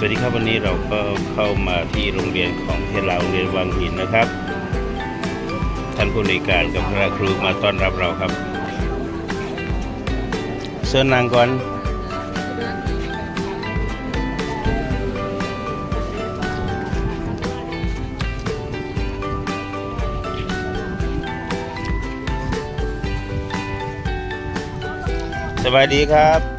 สวัสดีครับวันนี้เราก็เข้ามาที่โรงเรียนของเทลาโรงเรียนวังหินนะครับ ท่านผู้ในการกับคณะครูมาต้อนรับเราครับเชิญนางก่อนสบายดีครับ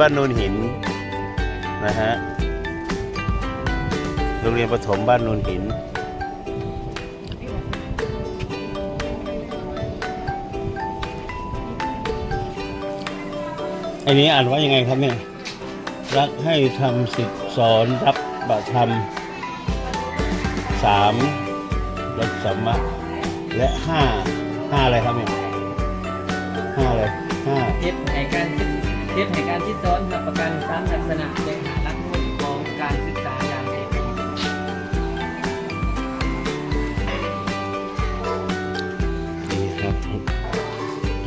บ้านโนนหินนะฮะโรงเรียนประถมบ้านโนนหิน อันนี้อ่านว่ายังไงครับเนี่ย รักให้ทำสิทสอนรับบัตรธรรมสามรักสัมมะและห้าห้าอะไรครับเนี่ย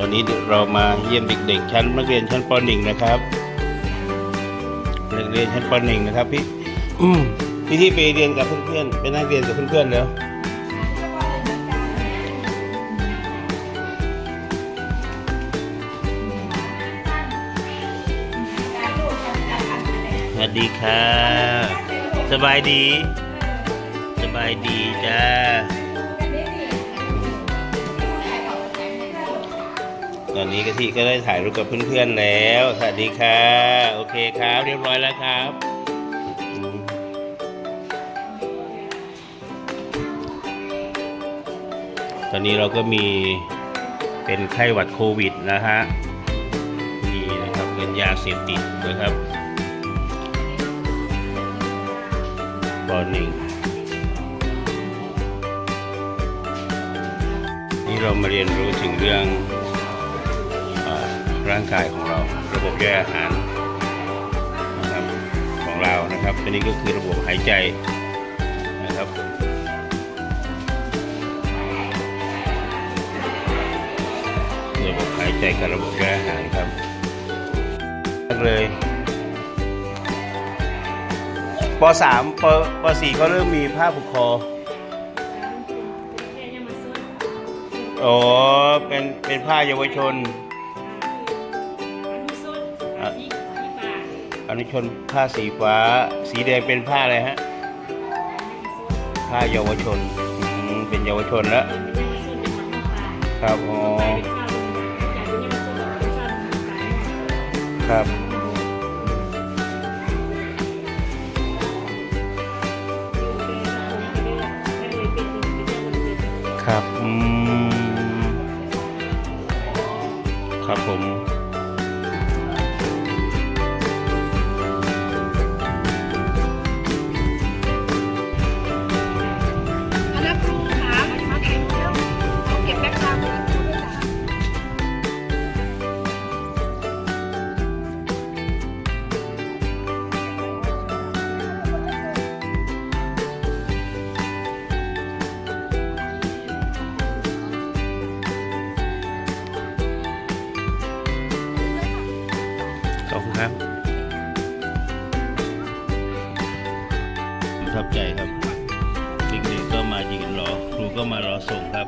ตอนนี้เรามาเยี่ยมเด็ก ๆ ชั้นนักเรียนชั้นป .1 นะครับนักเรียนชั้นป .1 นะครับพี่อืมพี่ที่ไปเรียนกับเพื่อนๆไปนั่งเรียนกับเพื่อนๆแล้วสวัสดีค่ะ สบายดี สบายดีจ้า ตอนนี้กะทิก็ได้ถ่ายรูปกับเพื่อนๆแล้ว สวัสดีค่ะ โอเคครับ เรียบร้อยแล้วครับตอนนี้เราก็มีเป็นไข้หวัดโควิดนะฮะนี่นะครับเป็นยาเสพติดนะครับปหนึ่งนี่เรามาเรียนรู้ถึงเรื่อง ร่างกายของเรา ระบบย่อยอาหารนะครับของเรานะครับอันนี้ก็คือระบบหายใจนะครับระบบหายใจกับระบบย่อยอาหารครับเลยป .3 ปป .4 เขาเริ่มมีผ้าผูกคอโอ๋อเป็นเป็นผ้าเยาวชน อนุชนผ้าสีฟ้า สีแดงเป็นผ้าอะไรฮะ ผ้าเยาวชนอืมเป็นเยาวชนแล้วครับอ๋อครับครับ อืม ครับผม ประทับใจครับเด็กๆก็มายืนรอ ครูก็มารอส่งครับ